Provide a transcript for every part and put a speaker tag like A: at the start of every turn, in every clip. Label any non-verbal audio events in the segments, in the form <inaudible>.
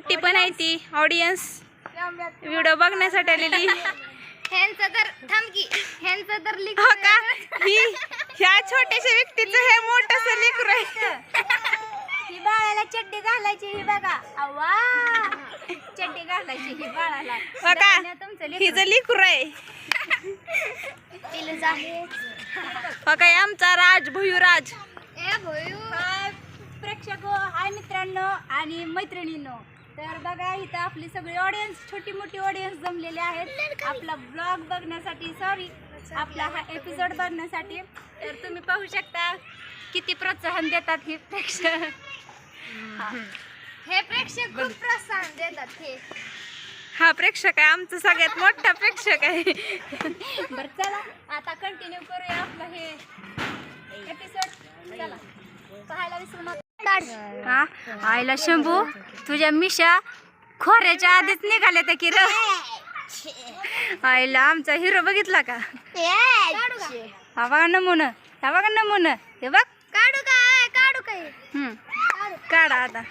A: मोठी पण आहे ती ऑडियन्स व्हिडिओ बघण्यासाठी आलेली.
B: ह्यांचं तर थांबकी ह्यांचं तर लिख
A: हो का? ही ह्या छोट्याशा व्यक्तीचं हे मोठस लेकरू आहे
B: ही बाळाला चड्डी घालायची ही बघा. अव्वा! चड्डी घालायची ही बाळाला.
A: हो का?
B: तुमचं
A: हिचं लेकरू आहे
B: लेकरं आहे
A: हो काय आमचा राज भुयुराज
B: ए भोयू. हाय प्रेक्षक हाय मित्रांनो आणि मैत्रिणींनो. तर बघा इथं आपली सगळी ऑडियन्स छोटी मोठी ऑडियन्स जमलेली आहेत. आपला ब्लॉग बघण्यासाठी सॉरी आपला हा एपिसोड बघण्यासाठी. तर तुम्ही पाहू शकता किती प्रोत्साहन देतात हे प्रेक्षक. हे. प्रेक्षक खूप प्रोत्साहन देतात हे.
A: हा प्रेक्षक आहे आमचा सगळ्यात मोठा प्रेक्षक आहे.
B: बरं चला आता कंटिन्यू करूया आपलं हे एपिसोड चला पाहायला विसरू नका.
A: हा? आईला शंभू तुझ्या मिशा खोऱ्याच्या आधीच निघाल्या त्या की र आईला आमचा हिरो बघितला का? हा बघा नमुन हा बघा नमुन. हे बघ.
B: काढू काय काढू काय.
A: काढा. आता.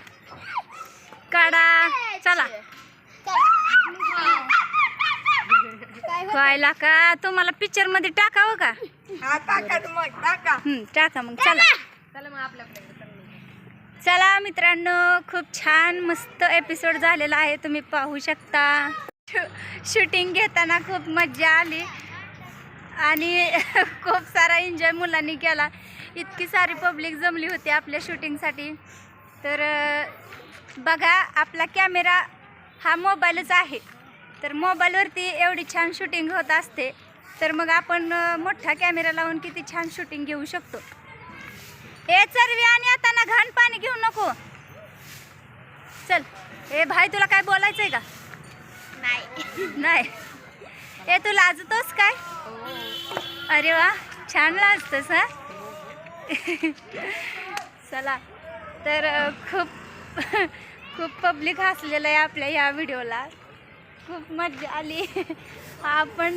A: काढा. चला. व्हायला का तुम्हाला पिक्चरमध्ये टाकावं का? हम्म, टाका मग. चला.
B: चला मग आपल्याकडे.
A: चला मित्रांनो खूप छान मस्त एपिसोड झालेला आहे. तुम्ही पाहू शकता. शूटिंग घेताना खूप मज्जा आली. आणि <laughs> खूप सारा एन्जॉय मुलांनी केला. इतकी सारी पब्लिक जमली होती आपल्या शूटिंगसाठी तर बघा आपला कॅमेरा हा मोबाईलच आहे. तर मोबाईलवरती एवढी छान शूटिंग होत असते. तर मग आपण मोठा कॅमेरा लावून किती छान शूटिंग घेऊ शकतो. ए चरवी आणि आता ना घाण पाणी घेऊ नको. चल ए भाई तुला काय बोलायचंय का?
B: नाही.
A: नाही. ए तू लाजतोस काय? अरे वा छान लाजतोस हा? चला तर खूप <laughs> खूप पब्लिक हसलेलं आहे आपल्या या व्हिडिओला खूप मजा आली. आपण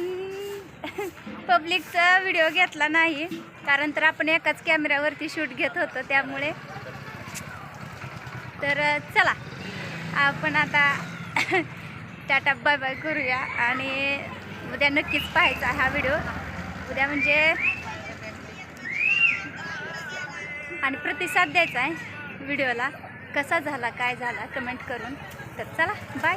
A: पब्लिकचा व्हिडिओ घेतला नाही कारण तर आपण एकाच कॅमेऱ्यावरती शूट घेत होतो त्यामुळे. तर चला आपण आता टाटा बाय बाय करूया. आणि उद्या नक्कीच पाहायचा हा व्हिडिओ उद्या म्हणजे आणि प्रतिसाद द्यायचा आहे व्हिडिओला कसा झाला काय झाला कमेंट करून. तर चला बाय